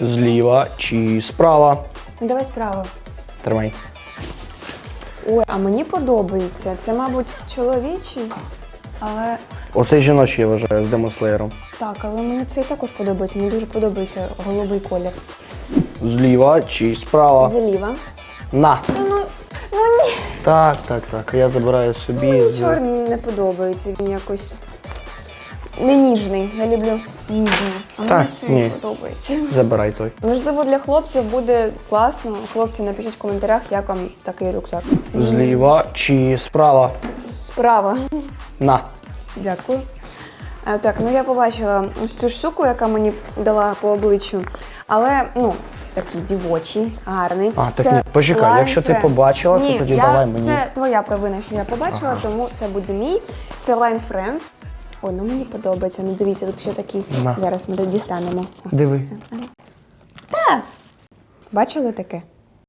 Зліва чи справа. Ну, давай справа. Тримай. Ой, а мені подобається. Це, мабуть, чоловічий. Але Оцей жіночий, я вважаю, з демослеєром. так, але мені цей також подобається. Мені дуже подобається голубий колір. Зліва чи справа. Зліва. На. Ну, ну ні. Так, так, так. Я забираю собі. Мені з- чорний не подобається. Він якось не ніжний. Я люблю ніжний. А мені Так, цей ні. подобається. Забирай той. Можливо, для хлопців буде класно. Хлопці, напишіть в коментарях, як вам такий рюкзак. Зліва чи справа. Справа. На. Дякую. Е, Так, ну я побачила ось цю штуку, яка мені дала по обличчю. Але, ну, такий дівочий, гарний. А, так ні, почекай, якщо ти Friends. побачила, то Ні, тоді я, давай мені. Це твоя провина, що я побачила, тому це буде мій. Це Line Friends. Ой, ну мені подобається. Ну дивіться, тут ще. На. Зараз ми тут дістанемо. Диви. Та! Бачили таке?